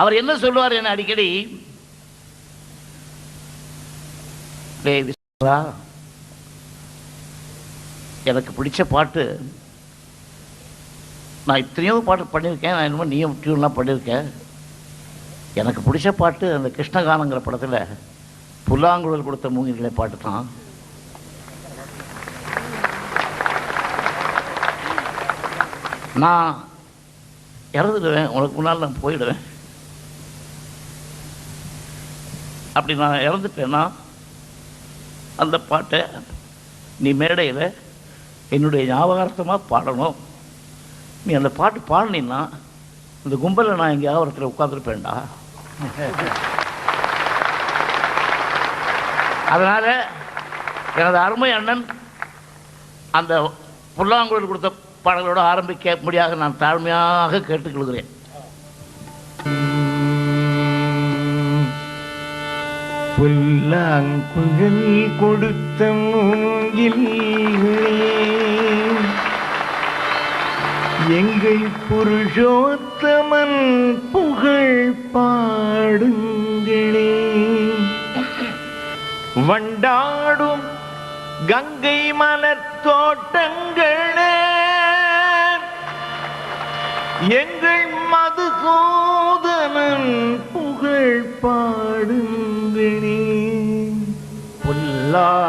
அவர் என்ன சொல்லுவார் என்ன அடிக்கடி? டேய் எனக்கு பிடிச்ச பாட்டு. நான் இத்தனையோ பாட்டு பண்ணியிருக்கேன். நான் என்னமோ நீயும் டியூன்லாம் பண்ணியிருக்கேன் எனக்கு பிடிச்ச பாட்டு அந்த கிருஷ்ணகானங்கிற படத்தில் புல்லாங்குழல் கொடுத்த மூங்கிலே பாட்டு தான். நான் இறந்துடுவேன். உனக்கு முன்னால் நான் போயிடுவேன். அப்படி நான் இறந்துட்டேன்னா அந்த பாட்டை நீ மேடையில் என்னுடைய ஞாபகார்த்தமாக பாடணும். நீ அந்த பாட்டு பாடினீன்னா இந்த கும்பலில் நான் எங்கேயாவது ஒருத்தர் உட்காந்துருப்பேன்டா அதனால் எனது அருமை அண்ணன் அந்த புல்லாங்குழல் கொடுத்த பாடலோடு ஆரம்பிக்க முடியாத நான் தாழ்மையாக கேட்டுக்கொள்கிறேன். புல்லாங்குழல் கொடுத்த மூங்கிலே எங்கள் புருஷோத்தமன் புகழ் பாடுங்களே. வண்டாடும் கங்கை மலர் தோட்டங்களே. எங்கள் மதுசூதனன் புகழ் பாடுங்களே புல்லா